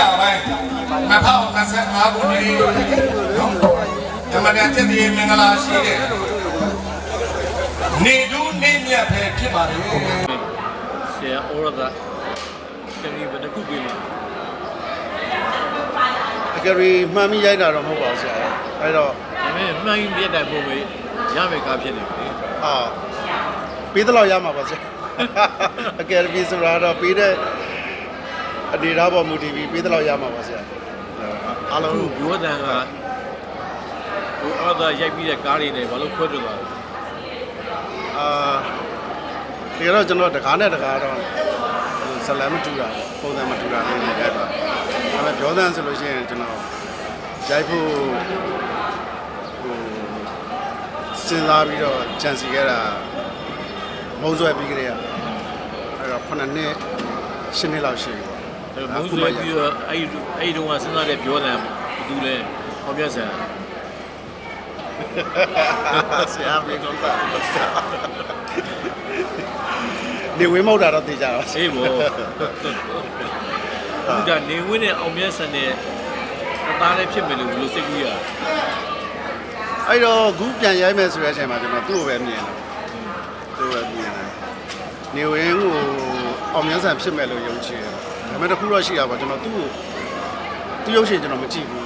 လပိုင်း2025ခုနှစ်နော်ဓမ္မဒန်ကျက်ဒီမင်္ဂလာရှိတဲ့နေဒူးနေမြတ်ပဲဖြစ်ပါတယ်ဆရာဩရဒတမီဘယ်တစ်ခုပြေးလဲအကယ်၍မှန်မိရိုက်တာတော့မဟုတ်ပါဘူးဆရာအဲ့တော့ဒါပေမဲ့မှန်ရင်ပြတ်တိုင်ပုံပဲရမယ်ကားဖြစ်နေပြီအာပေးတော့ရမှာပါဆရာ အကယ်၍ဆိုတာတော့ပေးတဲ့အနေထားပေါ်မူတည်ပြီးပေးတော့ရမှာပါဆရာအားလုံးအခုဘိုးတန်ကဘိုးဩရဒရိုက်ပြီးတဲ့ကားတွေနဲ့ဘာလို့ခွဲထွက်သွားလဲအာဒီကတော့ကျွန်တော်တကားနဲ့တကားတော့ဇလန်မတူတာပုံစံမတူတာလေးတွေရိုက်ပါအဲ့ဒါပြောသမ်းဆိုလို့ရှိရင်ကျွန်တော်ရိုက်ဖို့ဟိုစဉ်းစားပြီးတော့ကြံစီခဲ့တာမုံဆွဲပြီးကြတဲ့ အဲ့တော့ခုနှစ်နှစ်ရှင်းနှစ်လောက်ရှိပြီပေါ့အဲ့မုန်းဆွဲပြီးတော့အဲ့ဒီအဲ့ဒီတုန်းကစဉ်းစားတဲ့ပြောတန်ဘယ်သူလဲဟောပြဆရာဆရာမေကောတာနေဝင်းမောက်တာတော့သိကြတော့အေးဘောအခုကနေဝင်းနဲ့အောင်မြတ်ဆန်နဲ့တသားလေးဖြစ်မယ်လို့ဘယ်လိုစိတ်ကူးရလဲအဲ့တော့ခုပြန်ရိုက်မယ်ဆိုတဲ့အချိန်မှာကျွန်တော်သူ့ကိုပဲမြင်တယ်သူ့ကိုပဲမြင်တယ် နေဝင်းကိုအောင်မြတ်ဆန်ဖြစ်မယ်လို့ယုံကြည်တယ်ဒါပေမဲ့တစ်ခုတော့ရှိတာပေါ့ကျွန်တော်သူ့ကိုသူ့ရုပ်ရှင်ကျွန်တော်မကြည့်ဘူး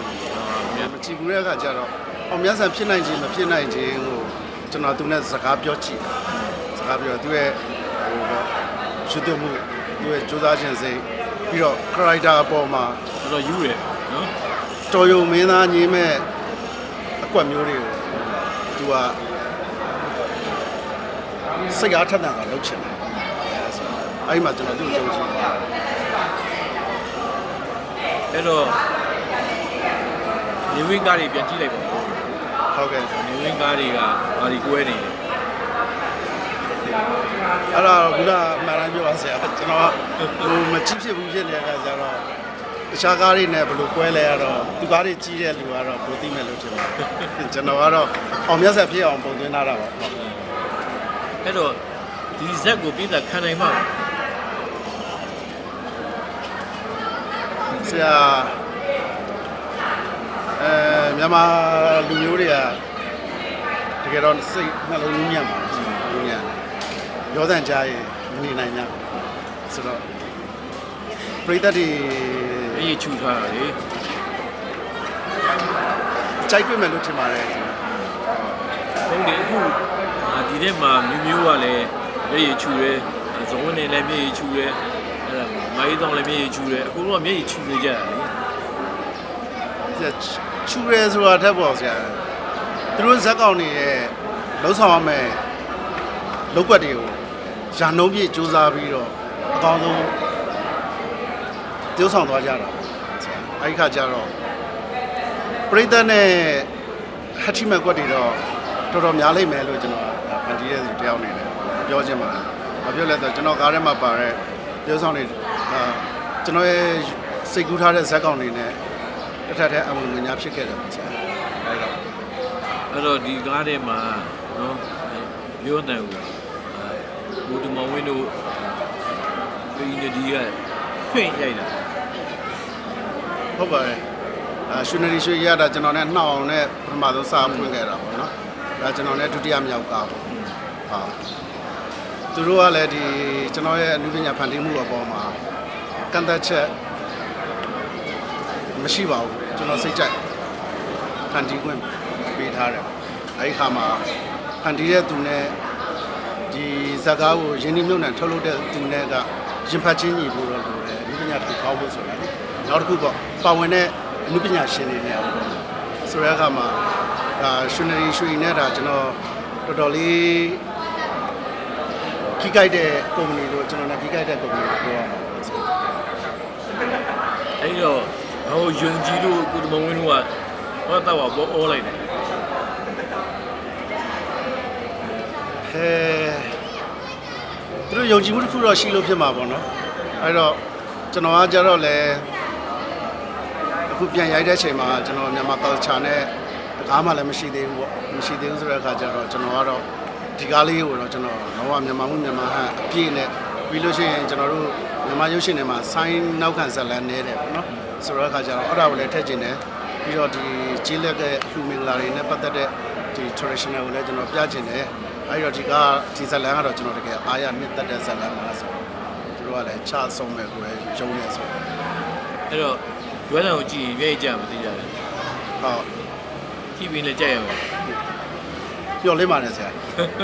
မကြည့်ဘူးတဲ့အခါကျတော့အောင်မြတ်ဆန်ဖြစ်နိုင်ခြင်းမဖြစ်နိုင်ခြင်းကိုကျွန်တော်သူနဲ့စကားပြောကြည့်စကားပြောသူ့ရဲ့ဟိုပေါ့ရှုသွမှုသူ့ရဲ့စူးစမ်းခြင်းစိတ်ပြီးတော့ character အပေါ်မှာတော်တော်ယူတယ်နော်တော်ယုံမင်းသားညီမဲ့အကွက်မျိုးတွေကိုသူကစိတ်အားထက်သန်တာလုပ်ချင်တယ် အဲ့ဒီမှာကျွန်တော်သူ့ကိုယုံကြည်တယ်အဲ့တော့နေဝင်းကားတွေပြန်ကြည့်လိုက်ပါဦးဟုတ်ကဲ့နေဝင်းကားတွေကဘာတွေကွဲနေလဲအဲ့ဒါကခုနအမှန်တမ်းပြောပါဆရာကျွန်တော်ကဟိုမကြည့်ဖြစ်ဘူးဖြစ်နေတဲ့အခါကျတော့တခြားကားတွေနဲ့ဘယ်လိုကွဲလဲရတော့သူကားတွေကြီးတဲ့လူကတော့ဘယ်သိမဲ့လို့ထင်ပါတယ်ကျွန်တော်ကတော့အောင်မြတ်ဆက်ဖြစ်အောင်ပုံသွင်းထားတာပါဟုတ်အဲ့တော့ဒီဇက်ကိုပြည်သက်ခံနိုင်မှာ ဆရာအဲမြန်မာလူမျိုးတွေကတကယ်တော့စိတ်နှလုံးညံ့ပါလူညံ့ရောသန့်ကြားရင်မနေနိုင်ကြဆိုတော့ပရိသတ်တွေအေးချူထားတာလေကြိုက်တွေ့မယ်လို့ထင်ပါတယ်ဟုတ်တယ်အခုအာဒီထဲမှာမျိုးမျိုးကလည်းမျက်ရည်ချူတယ်ဇုံဝင်နေလည်းမျက်ရ ည်ချူတယ်အဲ့ဒါမိုင်းတောင်းလည်းမျက်ရည်ချူတယ်အခုတော့မျက်ရည်ချူနေကြတယ်လေချူရဲဆိုတာထက်ပေါ့ဆရာသူတို့ဇက်ကောင်တွေရဲ့လှုပ်ဆောင်ရမယ်လောက်ွက်တွေကိုရာနှုံးပြည့်စူးစမ်းပြီးတော့အကောင်းဆုံးကျိုးဆောင်သွားကြတာပေါ့ဆရာအဲ့ဒီခါကျတော့ပရိသတ်နဲ့ဟတ်တီမက်ကွက်တွေတော့တော်တော်များလိမ့်မယ်လို့ကျွန်တော်ဖန်တီးတဲ့သူတယောက်အနေနဲ့ပြောချင်ပါတယ်။ဘာပြောလဲဆိုတော့ကျွန်တော်ကားထဲမှာပါတဲ့ပြောဆောင်တွေအာ ကျွန်တော်ရဲ့စိတ်ကူးထားတဲ့ဇက်ကောင်တွေနဲ့တစ်ထပ်တည်းအမှုညာဖြစ်ခဲ့တယ်ပေါ့ဆရာ။အဲ့တော့အဲ့တော့ဒီကားထဲမှာနော်ပြောတယ်ဟိုဘုဒ္ဓမဝင်းတို့ပြည်နေဒီကဖွင့်ရိုက်တာဟုတ်ပါတယ်အာရွှေနရီရွှေရတာကျွန်တော်နဲ့နှောက်အောင်နဲ့ပထမဆုံးစာဖွင့်ခဲ့တာပေါ့နော်ဒါကျွန်တော်နဲ့ဒုတိယမြောက်ကားပေါ့ဟာသူတို့ကလည်းဒီကျွန်တော်ရဲ့အနုပညာဖန်တီးမှုအပေါ်မှာ ကန့်သက်ချက်မရှိပါဘူးကျွန်တော်စိတ်ကြိုက်ဖန်တီးခွင့်ပေးထားတယ်အဲဒီခါမှာဖန်တီးတဲ့သူနဲ့ဒီဇာတ်ကားကိုရင်းနှီးမြှုပ်နှံထုတ်လုပ်တဲ့သူနဲ့ကရင်ဖတ်ချင်းညီဖို့တော့လိုတယ်အနုပညာတစ်ခုကောင်းဖို့ဆိုတာလေနောက်တစ်ခုပေါ့ပါဝင်တဲ့အနုပညာရှင်တွေနဲ့ပေါ့ဆိုတဲ့အခါမှာဒါရွှေနရီရွှေနဲ့ဒါကျွန်တော်တော်တော်လေးခိကိုက်တဲ့ကုမ္ပဏီလို့ကျွန်တော်လည်းခိကိုက်တဲ့ကုမ္ပဏီလို့ပြောရမှာပေါ့ဆိုအဲ့ တော့ဟိုယုံကြည်လို့ဘုဒ္ဓမဝင်းတို့ကဟောတော့ဘောအောလိုက်တယ်ဟဲသူတို့ယုံကြည်မှုတစ်ခုတော့ရှိလို့ဖြစ်မှာပေါ့နော်အဲ့တော့ကျွန်တော်ကကြတော့လေအခုပြန်ရိုက်တဲ့ချိန်မှာကျွန်တော်မြန်မာ culture နဲ့တကားမှလည်းမရှိသေးဘူးပေါ့မရှိသေးဘူးဆိုတဲ့အခါကျတော့ကျွန်တော်ကတော့ဒီကားလေးကိုတော့ကျွန်တော်တော့မြန်မာမှုမြန်မာဟန်အပြည့်နဲ့ပြီးလို့ရှိရင်ကျွန်တော်တို့ မြန်မာရုပ်ရှင်တွေမှာဆိုင်းနောက်ခံဇာတ်လမ်းနေတယ်ပေါ့နော်ဆိုတော့အခါကျတော့အဲ့ဒါကိုလည်းထည့်ကျင်တယ်ပြီးတော့ဒီကြီးလက်ကလူမင်္ဂလာတွေနဲ့ပတ်သက်တဲ့ဒီ traditional ကိုလည်းကျွန်တော်ပြကျင်တယ်အဲ့တော့ဒီကဒီဇလန်ကတော့ကျွန်တော်တကယ်အားရနှစ်သက်တဲ့ဇလန်ပါဆိုတော့သူတို့ကလည်းချဆုံးမဲ့ကိုယ်ရုံးနေဆိုတော့အဲ့တော့ရွေးတယ်ကိုကြည့်ရင်မျက်ရည်ကျမသိကြဘူးဟုတ်ကြည့်ပြီးလည်းကြက်ရမှာပျော်လေးပါနဲ့ဆရာ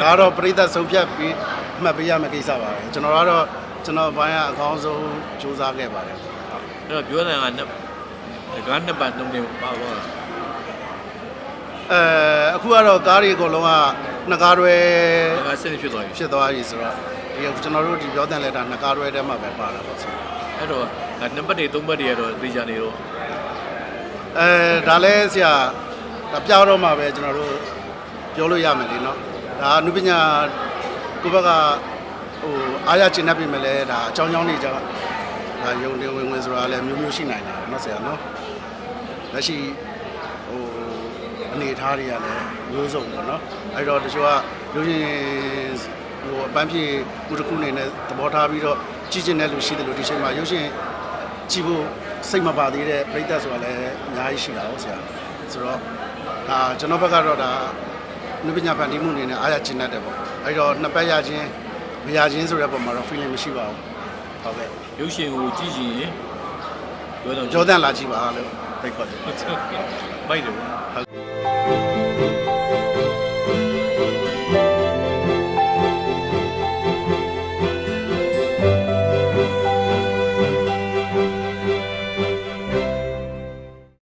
ဒါကတော့ပရိသတ်ဆုံးဖြတ်ပြီးအမှတ်ပေးရမယ့်ကိစ္စပါပဲကျွန်တော်ကတော့ ကျွန်တော်ဘိုင်းကအကောင်းဆုံးစူးစမ်းခဲ့ပါတယ်ဟုတ်အဲ့တော့ပြောတယ်ကနှစ်ကားနှစ်ပတ်သုံးနေပါဘောအဲအခုကတော့ကားတွေအကုန်လုံးကနှစ်ကားတွဲကားစနစ်ဖြစ်သွားပြီဖြစ်သွားပြီဆိုတော့ဒီကျွန်တော်တို့ဒီပြောတဲ့လက်တာနှစ်ကားတွဲထဲမှာပဲပါတာပေါ့ဆရာအဲ့တော့နှစ်ပတ်တွေသုံးပတ်တွေကတော့သိကြနေတော့အဲဒါလဲဆရာဒါပြောတော့မှပဲကျွန်တော်တို့ပြောလို့ရမယ်လေနော်ဒါအနုပညာကိုဘက်ကဟို အားရကျင်တတ်ပြီမဲ့လဲဒါအကြောင်းကြောင်းနေကြဒါယုံနေဝင်ဝင်ဆိုတာလည်းမျိုးမျိုးရှိနိုင်တယ်နော်ဆရာနော်လက်ရှိဟိုအနေအထားတွေကလည်းမျိုးစုံပေါ့နော်အဲ့တော့တချို့ကလူချင်းဟိုအပန်းဖြေမှုတစ်ခုအနေနဲ့သဘောထားပြီးတော့ကြည်ကျင်တဲ့လူရှိတယ်လို့ဒီချိန်မှာရုပ်ရှင်ကြည့်ဖို့စိတ်မပါသေးတဲ့ပြိသက်ဆိုတာလည်းအများကြီးရှိတာဟုတ်ဆရာဆိုတော့ဒါကျွန်တော်ဘက်ကတော့ဒါနုပညာဖန်တီးမှုအနေနဲ့အားရကျင်တတ်တယ်ပေါ့အဲ့တော့နှစ်ပတ်ရချင်း မရချင်းဆိုတဲ့ပုံမှာတော့ feeling မရှိပါဘူးဟုတ်ကဲ့ရုပ်ရှင်ကိုကြည့်ကြည့်ရင်ပြောတော့ကြောတန်လာကြည့်ပါလို့ဖိတ်ခေါ်တယ် မိုက်တယ်